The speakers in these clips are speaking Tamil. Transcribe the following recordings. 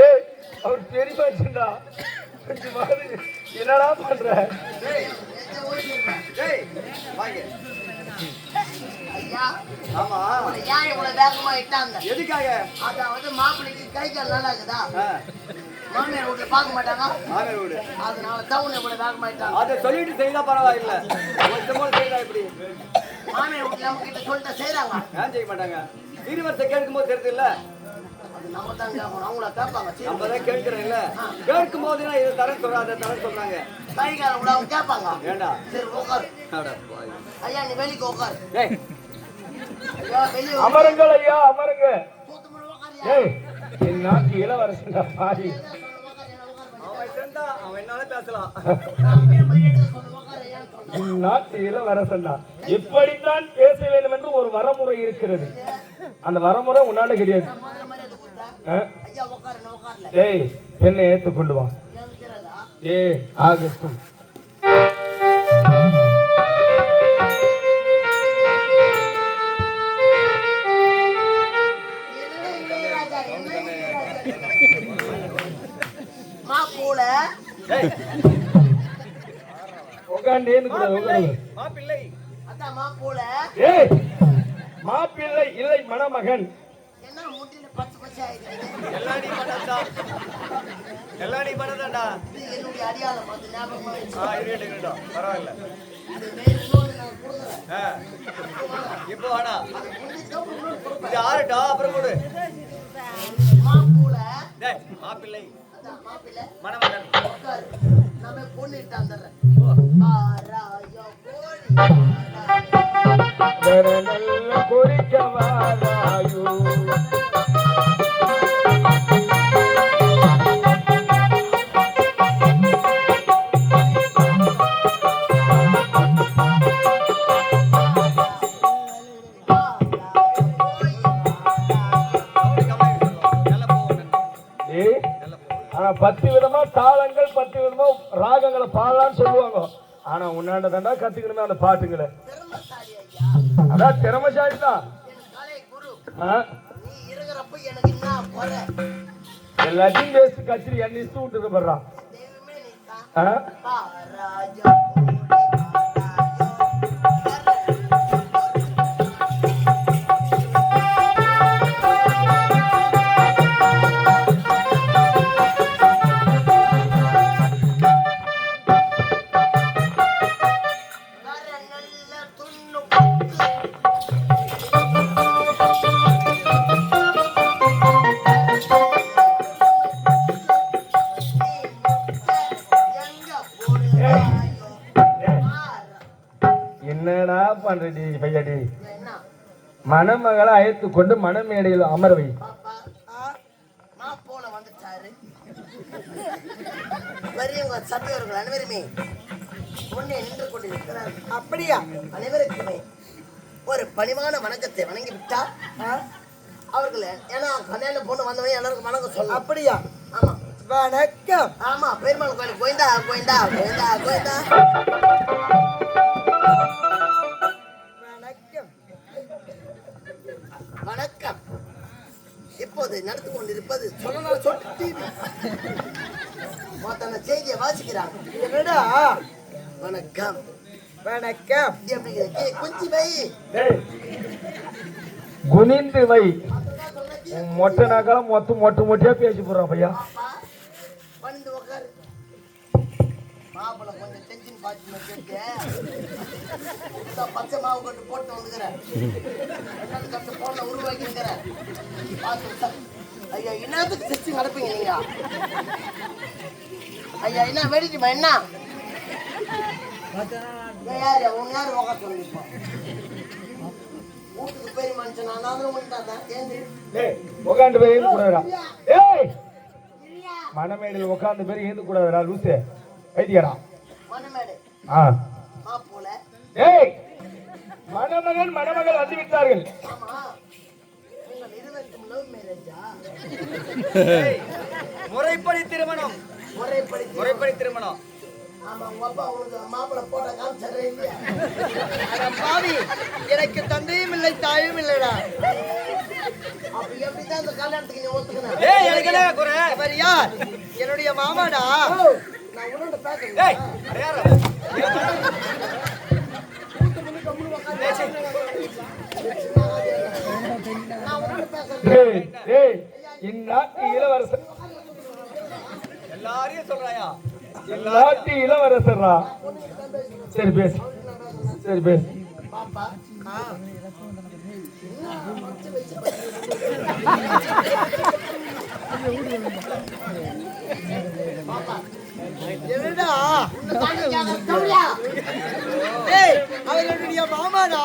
ஏய் அவர் பெரிய மனுஷன்டா என்னடா பண்ற டேய் வாங்க ஐயா ஆமா ஏன் இவ்வளவு வேகமா இட்டாங்க எதுக்காக அதாவது மாப்பிள்ளைக்கு கை கால் நல்லா இருக்குதா மாமியார் வீட்டுல பார்க்க மாட்டாங்க. மாமியார் வீடு அதனால தான் உன்னை இவ்வளவு வேகமா இட்டாங்க அதை சொல்லிட்டு செய்தா பரவாயில்லை. கொஞ்சம் போல செய்தா இப்படி மாமியார் வீட்டுல நம்ம கிட்ட சொல்லிட்டு செய்யறாங்க ஏன் செய்ய மாட்டாங்க. சீனிவரத்தை கேட்கும் போது தெரியுது இல்ல அது நம்ம தான் கேட்கணும். அவங்கள கேட்பாங்க. நம்ம தான் கேட்கிறோம் இல்ல கேட்கும் போது இதை தரேன் சொல்றேன் அதை தரேன் சொல்றாங்க. கை கால விட அவங்க கேட்பாங்க. ஏண்டா? சரி உட்காரு. ஐயா நீ வெளிக்கு உட்காரு அமருங்கள் ஐயா அமருங்க என் நாட்டு இளவரசன்டா பாடி அவன் என்னால பேசலாம். நாட்டு இளவரசன்டா எப்படித்தான் பேச வேண்டும் என்று ஒரு வரமுறை இருக்கிறது. அந்த வரமுறை உன்னால கிடையாது. ஏய் பெண்ணை ஏத்து கொண்டு வா. ஏய் ஆகட்டும். மாப்பூல உட்காரு மாப்பிள்ளை ஏய் மாப்பிள்ளை இல்லை மணமகன். பரவாயில்ல. இப்போ கொடுப்பேன். இது ஆறட்டா அப்புறம் கொடு. மாப்பிள்ளை. மணமகன். நம்ம பொண்ணு இட்டு வந்துடுறேன். நல்ல குறிக்க உன்னாண்ட தாண்டா கத்துக்கணுமே அந்த பாட்டுங்களை. அதான் திறமைசாலி தான் எல்லாத்தையும் பேசி கத்திரி என்ன இஷ்டம் விட்டுட்டு போடுறான் மணமகளை அழைத்து கொண்டு மணமேடையில் நின்று கொண்டிருக்கிறார் அப்படியா? அனைவருக்குமே ஒரு பணிவான வணக்கத்தை வணங்கி விட்டார் அவர்கள் ஏன்னா கல்யாண பொண்ணு வந்தவங்க எல்லாருக்கும் வணக்கம் சொல்லலாம் அப்படியா? ஆமா. வணக்கம். ஆமா பெருமாள் கோயில் கோயந்தா கோயந்தா கோயந்தா கோயந்தா இப்போது நடந்து கொண்டிருப்பது சொல்லலாம் சொட்டு டிவி மொத்தம் செய்தியை வாசிக்கிறாங்க என்னடா? வணக்கம். வணக்கம். எப்படி குஞ்சி வை. குனிந்து வை. மொட்டை நாக்கெல்லாம் மொத்த மொட்டை மொட்டையா பேசி போடுறான் பையா பாப்பா வந்து உட்காரு மாப்பிள்ளை கேட்டு இதான் பச்சை மாவு கொண்டு போட்டு வந்துக்கிறேன். கட்டு போன பார்த்து உட்காரு. ஐயா என்னத்துக்கு சிரிச்சு நடப்பீங்க நீங்க? ஐயா என்ன வேடிட்டுமா என்ன? யாரு? உன் யாரு உட்கார சொல்லிருப்போம் வீட்டுக்கு பெரிய மனுஷன் நான் ஏந்து டேய் உட்காந்து போய் கூடாதுடா ஏய் உட்காந்து பேர் ஏந்து கூடாதுடா லூசு. வைத்தியடா போல. ஏய் மணமகன் மணமகள் வந்து விட்டார்கள். முறைப்படி திருமணம். முறைப்படி முறைப்படி திருமணம். எனக்கு தந்தையும் இல்லை தாயும் இல்லடா. என்னுடைய மாமாடா. இந்நாட்டு இளவரசர் எல்லாரையும் சொல்றாயா? எல்லாட்டு இளவரசர்ரா சரி பேசு. சரி பேசு. பாப்பா அவருடைய மாமாடா?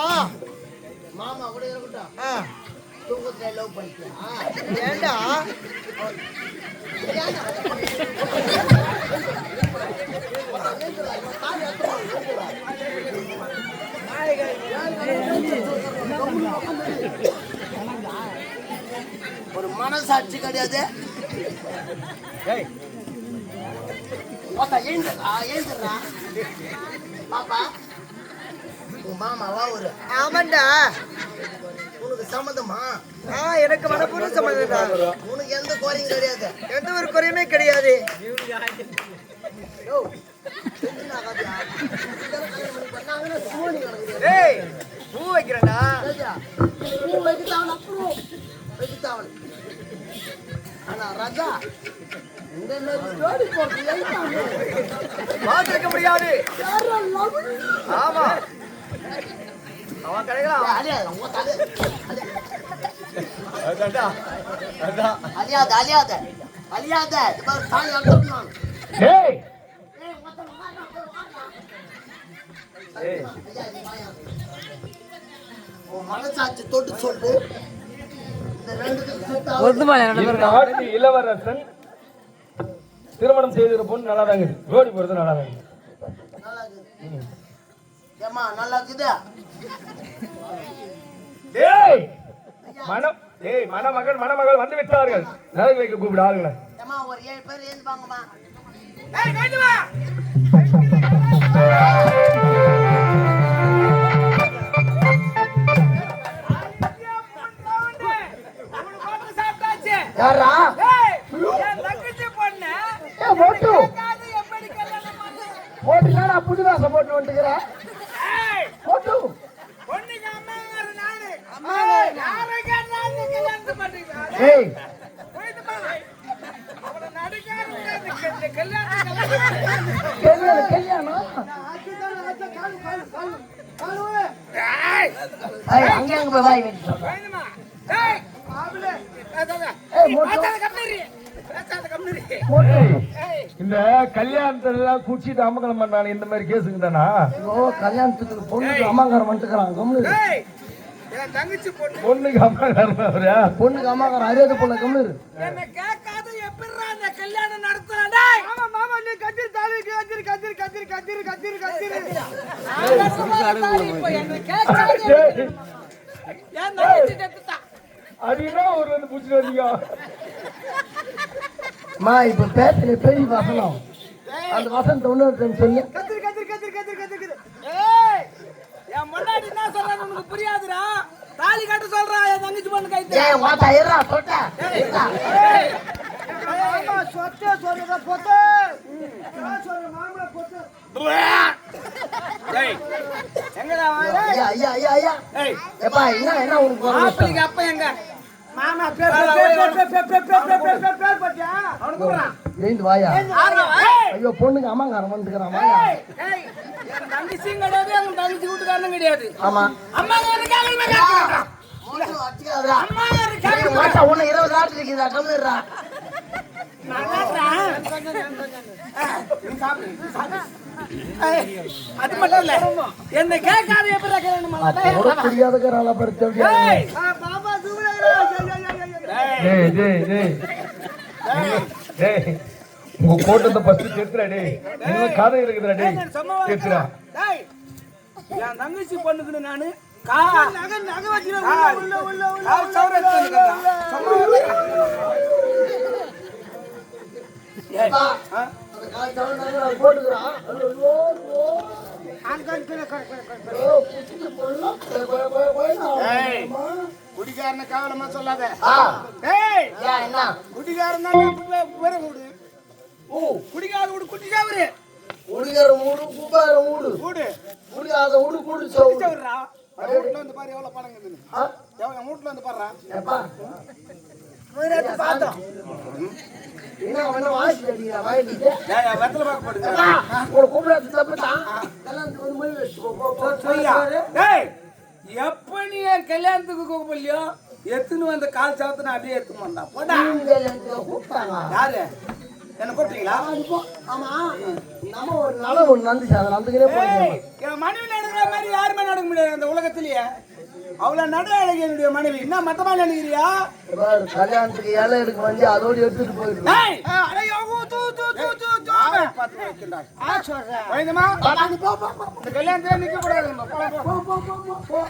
மாமா கூட இருக்கட்டும். தூக்கத்துல லவ் ஒரு மனசாட்சி கிடையாது. ஏய் பார்த்தா எழுந்துடா எழுந்துடுறா பாப்பா உன் மாமாவா ஒரு ஆமாண்டா. உனக்கு சம்மந்தமா? ஆ எனக்கு மனப்பூர்வ சம்மந்தம்டா. உனக்கு எந்த குறையும் கிடையாது. எந்த ஒரு குறையுமே கிடையாது. ஏய் பூ வைக்கிறேன்டா. பூ வைக்கத்தான் அப்புறம். வைக்கத்தான். ஆனா ராஜா இந்த மாதிரி ஜோடி போட்டு ஏய்ட்டாங்க பார்த்திருக்க முடியாது. ஆமா. அவன் கிடைக்கலாம் அழியாத அழியாத அழியாத. மனசாட்சி தொட்டு சொல்லு. இளவரசன் திருமணம் செய்திருக்க பொண்ணு நல்லா தாங்க ஜோடி போறது நல்லா தாங்க ஏய் மனம் ஏய் மணமகள் மணமகள் வந்து விட்டார்கள். நரக வைக்க கூப்பிட ஆளுங்கள ஏமா ஒரு ஏழு பேர் ஏந்து வாங்கம்மா. யாரா போட்டு போட்டு புது வேஷம் போட்டு வந்துக்கிறேன் போட்டு ஏய் கல்யாணம் கல்யாணம்? ஏய், அங்க அங்க போய் வாய் வெட்டி இந்த கல்யாணத்துல குடிச்சிட்டு அமங்கலம் பண்ணாங்க இந்த மாதிரி கேஸுங்க தானா? ஓ கல்யாணத்துக்கு பொண்ணுக்கு கம்முனு என் தங்கச்சி பொண்ணு. பொண்ணுக்கு அமங்கலம் பொண்ணுக்கு அம்மாக்காரன் அறியாத பொண்ணு கேட்காத எப்படிடா அந்த கல்யாணம் நடத்துறா டேய். ஆமா மாமா நீ கத்திரி தாலி கத்திரி கத்திரி கத்திரி கத்திரி கத்திரி கத்திரி. தங்கச்சி அதுனா ஒரு வந்து புடிச்சிட்டு வந்தீங்க அம்மா இப்ப பேசுற பெரிய வசனம். அந்த வசனத்தை ஒண்ணு சொல்லு கத்திரி கத்திரி கத்திரி கத்திரி கத்திரி ஏய் என் முன்னாடி என்ன சொல்றான்னு உனக்கு புரியாதுடா? தாலி கட்ட சொல்றா என் தங்கச்சி பொண்ணு கைத்து ஏய் வாத்தா இருடா தொட்ட இருடா. ஆமா சொத்து சொல்றத பொத்து சொல்ற மாமல பொத்து ஏய். எங்கடா வா ஐயா ஐயா ஐயா ஐயா. ஏய். எப்பா என்ன என்ன உனக்கு அப்ப எங்க? எழுந்து வாயா ஐயோ பொண்ணுக்கு அம்மாங்காரன் வந்துக்கிறான் வாயா. தங்கச்சியும் கிடையாது. ஆட்டு இருக்குதா கம்மிடுறா அது மட்டும் இல்ல. என்ன கேட்காத டேய் டேய் டேய். டேய் உங்க கோட்டத்தை பஸ்ட் கேட்கிறா டேய். என்ன கதை இருக்குதுடா டேய். கேட்கிறா டேய் என் தங்கச்சி பொண்ணுக்கு நானு கா நக நக வச்சிரா உள்ள உள்ள குடிகாரன காவலமா சொல்லாத. ஏய் என்ன? குடிகாரன் தான் பேர கூடு ஓ குடிகார வீடு குட்டிச்சாவரு குடிகார மூடு குப்பார மூடு கூடு குடிகாத வீடு குடி குட்டிச்சாவருடா வீட்டுல வந்து பாரு எவ்வளவு பணம் இருக்குது. எவ்வளவு வீட்டுல வந்து பாருடா எப்பா? பார்த்தோம் என்ன அவன வாசி அடிக்கிறா வாயிட்டு ஏய் வெத்தல பாக்க போடுங்க ஒரு கூப்பிடாது எல்லாம் ஒரு மணி வச்சு போ, போ. ஏய் எப்ப நீ என் கல்யாணத்துக்கு கூப்பிடலையோ எத்துன்னு வந்த கால் சாவத்து நான் அப்படியே எடுத்துன்னு வந்தா. போடா. யாரு? என்ன கூப்பிட்டீங்களா? ஆமா நம்ம ஒரு நலம் ஒண்ணு நடந்துச்சு அதை போயிடுவோம் என் மனைவி நடக்கிற மாதிரி யாருமே நடக்க முடியாது அந்த உலகத்திலேயே. அவ்வளவு நடு அழகி என்னுடைய மனைவி. என்ன மத்தமா நினைக்கிறியா கல்யாணத்துக்கு இலை எடுக்க வந்து அதோடு எடுத்துட்டு யாரை பார்த்து இந்த கல்யாணத்துல நிக்க கூடாது நம்ம.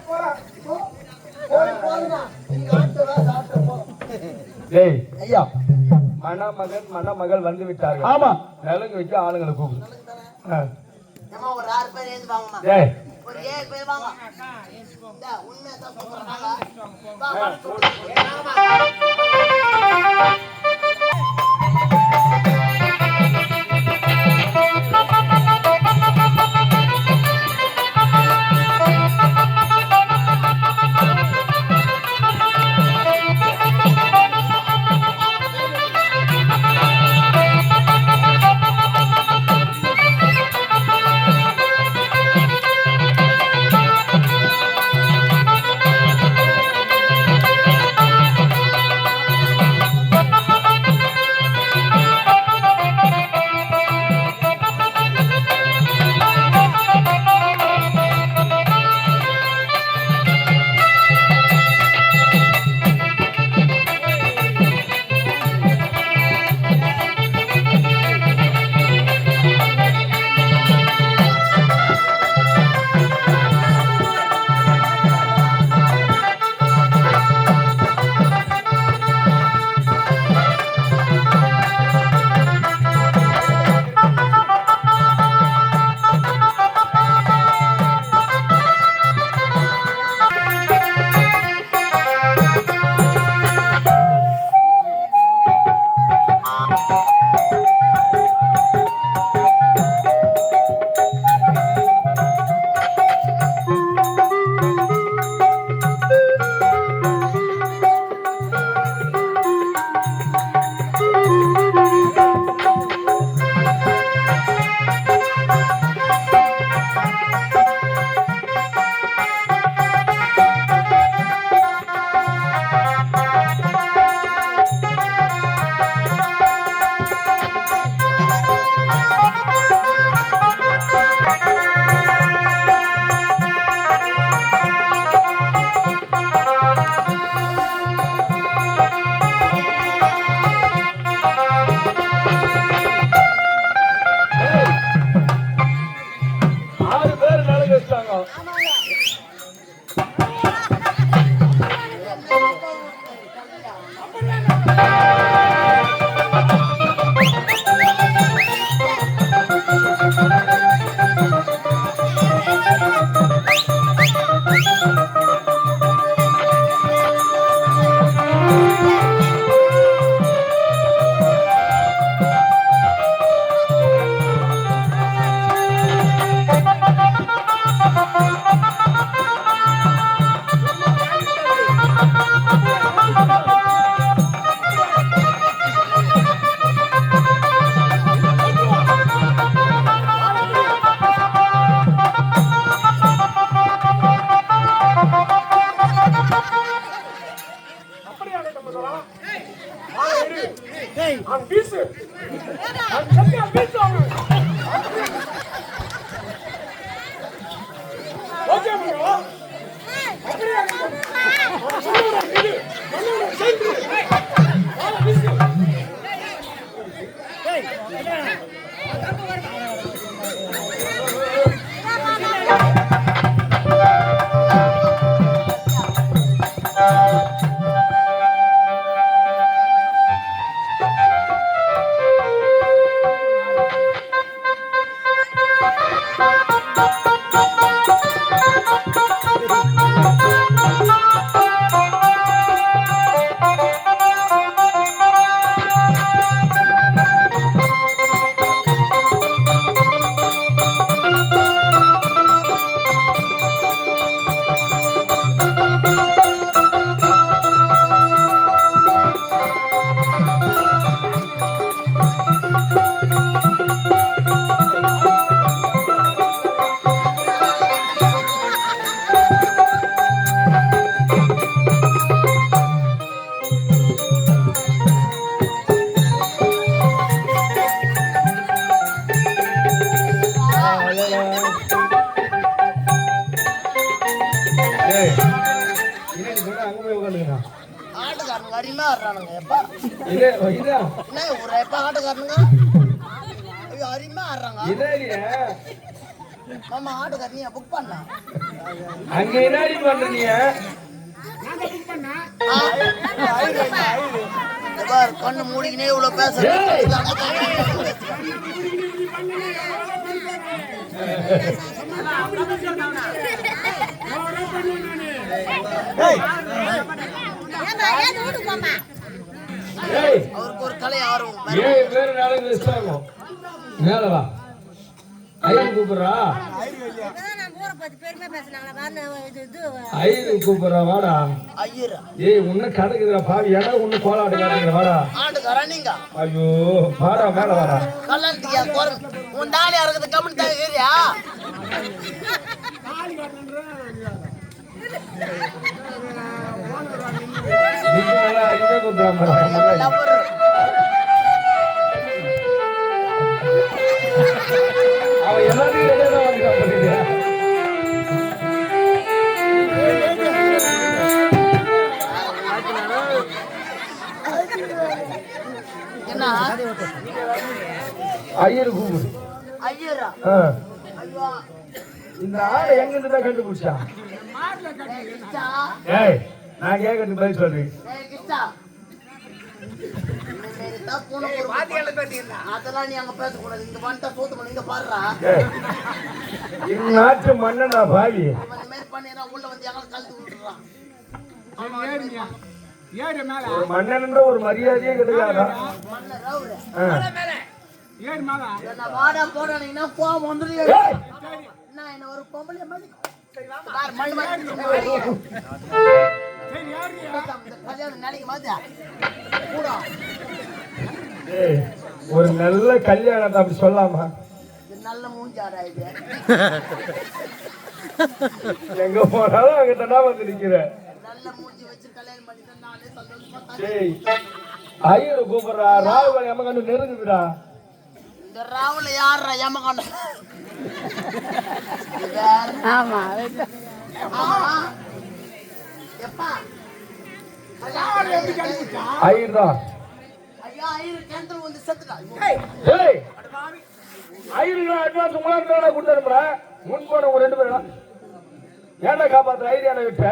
போலாம், போ. டேய் ஐயா. மணமகன் மணமகள் வந்து விட்டார்கள். ஆமா. நலுங்கு வச்சு ஆளுங்களை கூப்பிடு. ஆ. ஒரு ஆறு பேர் எழுந்து வாங்கம்மா. டேய் ஒரு ஏழு பேர் வாங்க. இந்தா, உண்மையை தான் சொல்றேன். நீ கண்ணு மூடிக்கினே இவ்வளவு ஏய் அவருக்கு ஒரு கலை ஆர்வம் ஏழு பேர் வா கூப்பிடுறா ஐயர் கூப்பிடுறா வாடா. ஐயரா? ஏய் உன்ன கிடக்குதுடா பாவி. இடம் ஒண்ணு கோலாடு கிடக்குற வாடா. ஆட்டுக்காரன் நீங்க ஐயோ வாடா மேல வாடா. கல்யாணத்துக்கு ஏன் குரங்கு உன் தாலி அவன் எல்லாத்தையும் வெளியே ஐயர் கூப்பிடு. ஐயரா? ஆ. ஐயோ. இந்த ஆளை எங்க இருந்து கண்டுபிடிச்சா? ஏய், நான் கேட்கறது பதில் சொல்றேன் ஏய், கிச்சா இனிமேல் தான் பூனை பொறுப்பு. அதெல்லாம் நீ அங்க பேசக்கூடாது. இங்க வந்துட்டா சோத்து பண்ணி இங்க பாடுறா ஏய், இந்நாட்டு மன்னனா பாவி? உள்ள வந்து எங்களை கழுத்து விட்டுறான். ஏறு மேல. ஒரு மன்னன்ற ஒரு மரியாதையே கிடையாதா. ஏறு மேல. என்ன வாடா போடானீங்கன்னா கோவம் ஏய், என்ன என்ன ஒரு பொம்பளை மாதிரி? ஒரு நல்ல கல்யாணத்தை அப்படி சொல்லாமா? நல்ல மூஞ்சாடா இது. எங்க போனாலும் அங்கிட்டா வந்து நிக்கிற. ஐயர் கூப்பிடுறா. ராகுல் எம்ம கண்டு நெருங்குதுடா. இந்த ராவுல யாரா ஏமகாண்ட ஆமா எப்பா? ஐயர் தான் ஐயா ஐயரு வந்து ஏய் அட்வான்ஸ் ரூபாய் கொடுத்தாருப்பா முன் போன ஒரு ரெண்டு பேரும் ஏன்டா காப்பாத்துற? ஐடியான விட்ட.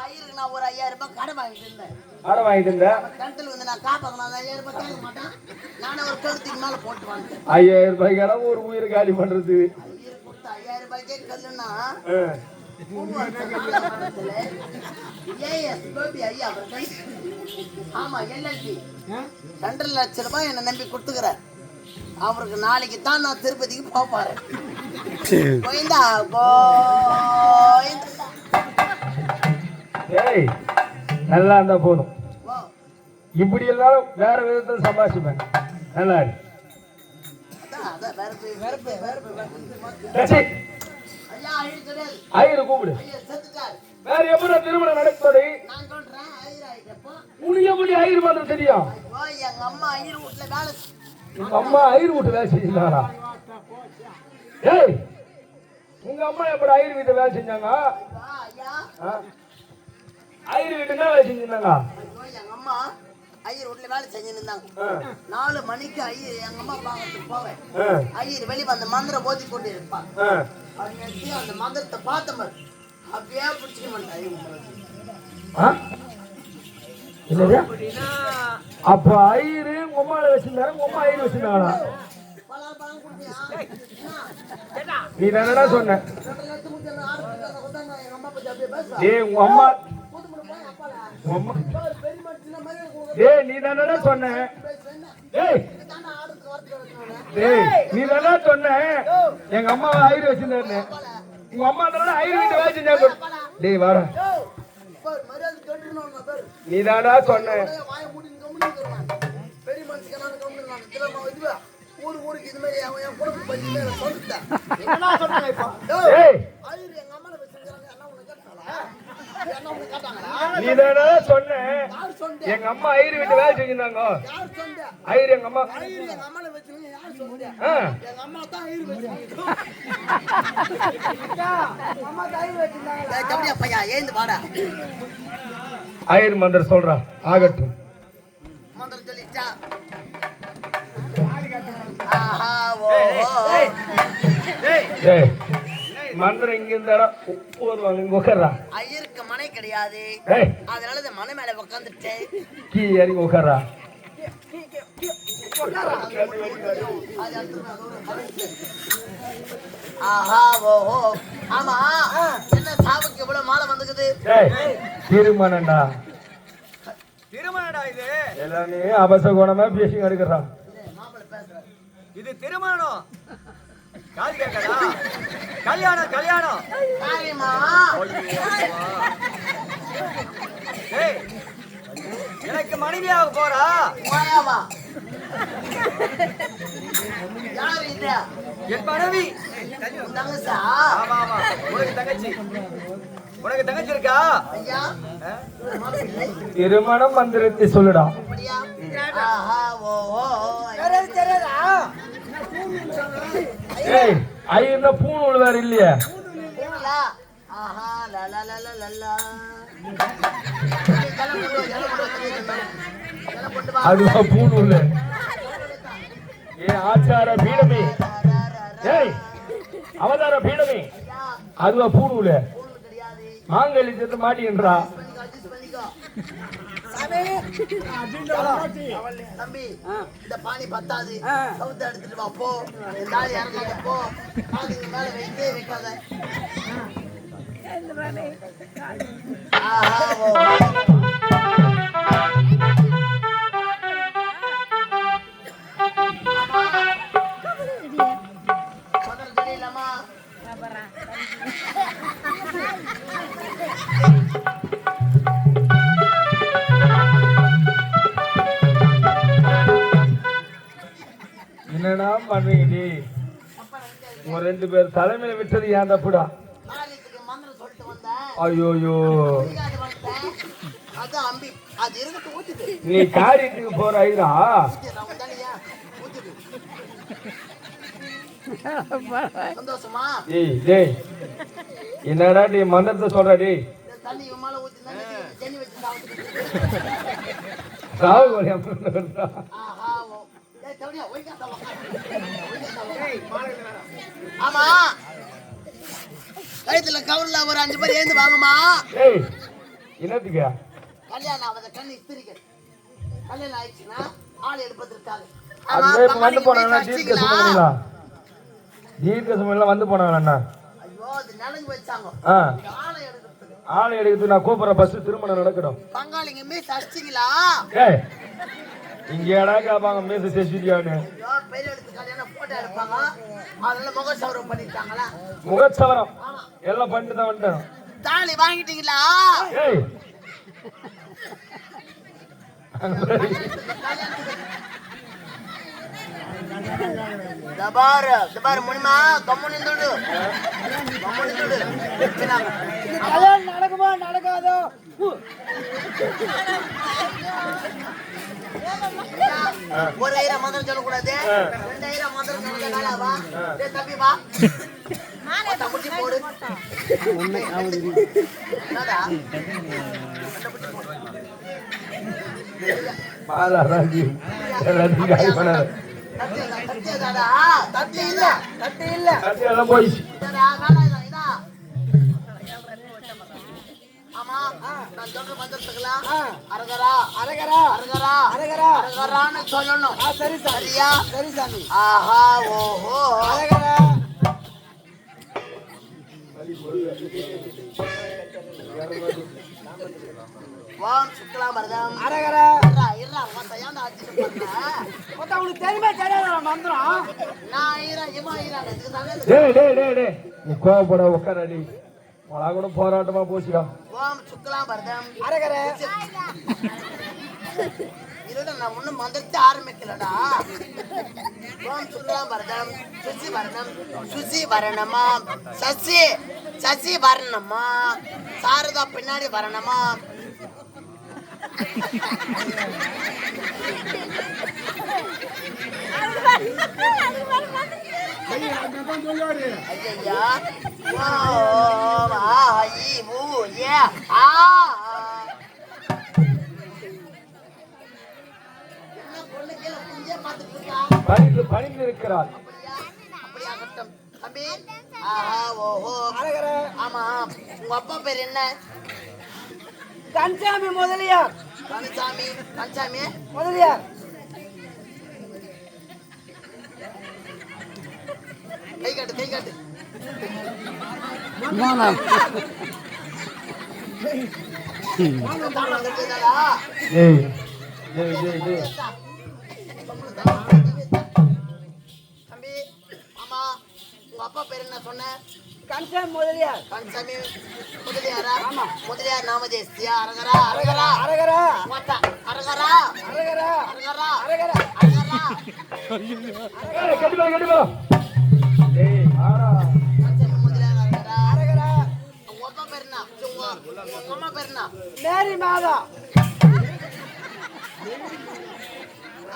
ஐயோ நான் ஒரு ஐயாயிரம் ரூபாய் கடை வாங்கிட்டு இருந்தேன். அடை வாங்கிட்டு இருந்தேன் கிணத்துல வந்து நான் காப்பாக்கணும் அந்த ஐயாயிரம் ரூபாய் கேட்க மாட்டேன். நானே ஒரு கழுத்துக்கு மேல போட்டு ஐயாயிரம் ரூபாய்க்கு ஒரு உயிர் காலி பண்றது. ஐயர் கொடுத்த ஐயாயிரம் ரூபாய்க்கே கல்லுன்னா ஆமா எல்எல்பி ரெண்டரை லட்சம் ரூபாய் என்னை நம்பி கொடுத்துக்கிறேன் அவருக்கு நாளைக்கு தான் நான் திருப்பதிக்கு போக போறேன். கோயந்தா கோயந்தா ஏய் நல்லா இருந்தா போதும். இப்படி எல்லாரும் வேற விதத்தில் சம்பாதிச்சுப்பேன். நல்லா இரு. கூப்பிடு. வேற எப்படி திருமணம் நடப்பது நான் ஐயர் ஆயிட்டப்போ உனக்கு எப்படி ஐயர் தெரியும்? எங்க அம்மா ஐயர் வீட்டுல வேலை உங்க அம்மா ஐயர் வீட்டு வேலை செஞ்சாங்களா ஏய் உங்க அம்மா எப்படி ஐயர் வீட்டு வேலை செஞ்சாங்க? ஐயர் வீட்டு என்ன வேலை செஞ்சிருந்தாங்க? ஐயோ எங்க அம்மா ஐயர் வீட்டுல வேலை ஆ, நாலு மணிக்கு ஐயர் எங்க அம்மா பார்க்கறதுக்கு போவேன். ஐயர் வெளியே அந்த மந்திரம் போதி கொண்டு எடுத்து அந்த மந்திரத்தை பார்த்த மாதிரி அப்படியே பிடிச்சிக்க மாட்டேன் ஐயர் அப்ப ஐயரு உங்க அம்மாவை வச்சிருந்தாரு உங்க அம்மா ஐயர் வச்சிருந்தாங்களா நீ தானடா சொன்ன பத்தி ஏய் உங்க அம்மா ஏய் நீ தானடா சொன்ன. பேசுறேன் ஏய். தானே ஆடுக்கு வரத்து ஏய் நீ தானடா சொன்ன. எங்க அம்மா ஐயர் வச்சிருந்தாருன்னு. உங்க அம்மா தானடா ஐயர் வீட்டு வேலை செஞ்சாங்க டேய் வாடா. பாரு மரியாதை கேட்டுருணும் நீ தானடா சொன்ன. வாய ஊருக்கு இது மாதிரி அவன் என் குடும்பம் பத்தி சொல்லிட்டேன் என்ன சொல்றாங்க இப்போ ஏய் ஐயர் எங்க அம்மால வச்சிருக்காங்க என்ன உனக்கு கேட்டாங்களா என்ன உனக்கு கேட்டாங்களா நீ தானடா சொன்ன யார் சொன்னேன்? எங்க அம்மா ஐயர் வீட்டு வேலை செஞ்சிருந்தாங்க. ஐயர் எங்க அம்மா. ஐயர் தான் தான் மந்திரம் சொல்றா ஆகட்டும். ஏய். மந்திரம் இங்க இருந்தாடா உட்கார்றா? ஐயருக்கு மனை கிடையாது. அதனால இந்த மனை மேல உட்காந்துட்டு கீ இறங்கி உட்கார்றா. ஆஹா ஓஹோ. ஆமா. என்ன சாவுக்கு இவ்வளவு மாலை வந்துக்குது? திருமணம்டா. திருமணடா இது? எல்லாமே அபசகுணமா பேசி எடுக்கிறான் இது திருமணம். காது கேட்கடா. கல்யாணம் கல்யாணம். காரியமா ஏய். எனக்கு மனைவியாக போறா. என் மனைவி. தங்கசா ஆமா ஆமா. உனக்கு தங்கச்சி. உனக்கு தங்கச்சி இருக்கா? திருமணம் மந்திரத்தை சொல்லுடா. அப்படியா? ஆஹா ஓஹோ ஏய் ஐயர்னா பூணூல் வேற இல்லையே. அதுவா பூணூல்? ஏ ஆச்சார பீடமே. ஏய் அவதார பீடமே. அதுவா பூணூல்? கிடையாது. மாங்கல்யத்தை மாட்டின்றா. தம்பி இந்த பானி பத்தாது. கவுத்த எடுத்துட்டு வா போ. தாலி இறங்காத போ. காதுக்கு மேல வைத்தே வைக்காத. ஆஹா என்னடா பண்றீங்க நீ உங்க ரெண்டு பேர் தலைமையில விட்டது ஏன் தப்புடா ஐயோயோ. நீ காரியத்துக்கு போற ஐயா என்னடா நீ மந்திரத்தை சொல்ற டேய் இந்த தண்ணி இவன் மேல ஊத்தி தண்ணி வச்சு சாப்பிட்டு சாவு கோழி அப்புறம் வருதா? ஆஹா ஓ ஏய் தவடியா ஒய்காத ஆமா. கழுத்துல கவர்ல ஒரு அஞ்சு பேர் ஏந்து வாங்கம்மா. என்னத்துக்கு? கல்யாணம் ஆகாத கண்ணு இஸ்திரிக்க கல்யாணம் ஆயிடுச்சுன்னா ஆள் எடுப்பதற்காக வந்து போனாங்களா தீர்க்க வந்து ஐயோ அது வச்சாங்க. ஆளை எடுக்கிறதுக்கு. ஆளை எடுத்து நான் கூப்பிடுற பஸ் திருமணம் நடக்கணும் பங்காளிங்க மீஸ் அடிச்சிங்களா? இங்க ஏடா கேப்பாங்க மீச முக சௌரம் பண்ணிட்டாங்களா? முகச்சவரம். எல்லாம் பண்ணிட்டு தான் வந்துட்டேன். தாலி வாங்கிட்டீங்களா? ஏய். தபார் தபார் முனிமா கம்முனி நடக்குமா நடக்காதோ? ஒரு ஐயா மந்திரம் சொல்லக்கூடாது. ரெண்டு ஐயா மந்திரம் சொல்ல வேணாவா டேய் தம்பி வா. மொட்டை முட்டி. போடு என்னடா? மாலாராஜி எல்லாத்தையும் காலி பண்ணாரு தட்டி தட்டி தாடா தட்டி இல்ல தட்டி இல்ல கத்தி நான் சொல்ற மந்திரத்துக்கலாம் அரகரா அரகரா. அரகரா அரகரா. அரகரான்னு சொல்லணும். சரி சரியா? சரி சாமி. ஆஹா ஓஹோ. அரகரா. வாம் ஏன்டா அடிச்சுட்டு போற மொத்தம் உங்களுக்கு தெரியுமா தெரியாத மந்திரம்? நான் ஈரா இவா ஈரா இதுக்கு தானே இந்த டேய் டேய் டேய் டேய். நீ கோவப்பட உட்காரடி உலக கூட போராட்டமா போச்சுடா. வாம் சுக்லாமரதம் அரகரா. இருடா நான் ஒண்ணும் மந்திரத்தை ஆரம்பிக்கலடா. ஓம் சுக்லாம் வரதம் சுசி வரணம். சுசி வரணமா. சசி சசி வரணமா. சாரதா பின்னாடி வரணுமா. பணிந்து இருக்கிறார் தம்பி. ஆமா உங்க அப்பா பேர் என்ன? கன்சாமி முதலியார். கனிசாமி கனிசாமி. முதலியார் கை காட்டு கை காட்டு. தம்பி ஆமா உங்க அப்பா பேர் என்ன சொன்ன? கன்சாமி முதலியார். கனிசாமி முதலியாரா? முதலியார் நாமதேசியா. அரகரா அரகரா. அரகரா. மொத்தா அரகரா. அரகரா. அரகரா. அரகரா. அரகரா. ஏய் கண்டிப்பா கண்டிப்பா ஏய் ஆடா கனிசாமி முதலியார் அரகரா. அரகரா. உங்க அப்பா பேர் என்ன? உங்க உங்க அம்மா பேர் என்ன? மேரி மாதா.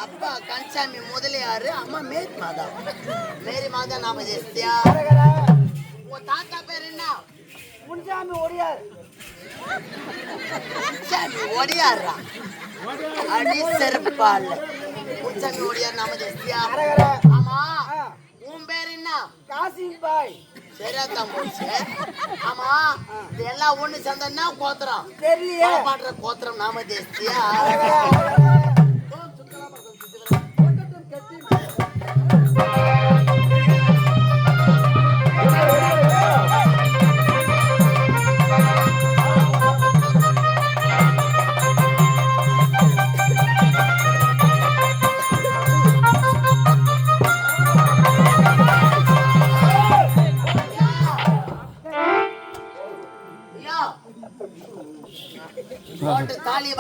அப்பா கன்சாமி முதலியாரு அம்மா மேரி மாதா. மேரி மாதா நாமதேசியா. அரகரா. உங்க தாத்தா பேர் என்ன? முன்சாமி ஒடியார் முன்சாமி ஒடியாரா அடி செருப்பால் முன்சாமி ஒடியார் நாமதேசியா அரகரா. ஆமா. உன் பேர் என்ன? காசிம் பாய். சரியா தான் போச்சு. ஆமா. இது எல்லாம் ஒண்ணு சேர்ந்தா கோத்திரம். தெரியலையே பாடுற கோத்திரம் நாமதேசியா அரகரா.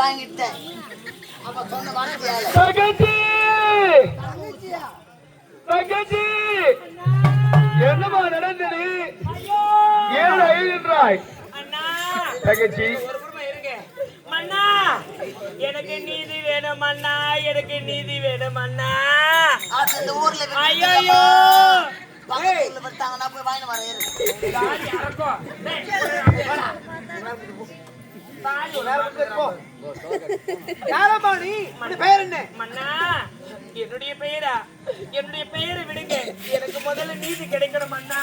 வாங்கிட்டேன் அப்ப சொன்ன வார்த்தையால தங்கச்சி தங்கச்சி என்னமா நடந்தது ஏன் அண்ணா தங்கச்சி ஒரு பொறுமை இருங்க மன்னா எனக்கு நீதி வேணும் அண்ணா எனக்கு நீதி வேணும் அண்ணா அது இந்த ஊர்ல ஐயோ பக்கத்து ஊர்ல விட்டாங்கன்னா போய் வாங்கிட்டு வரேன் பெயர் என்ன? மன்னா என்னுடைய பெயரா? என்னுடைய பெயரை விடுங்க. எனக்கு முதல்ல நீதி கிடைக்கணும் அண்ணா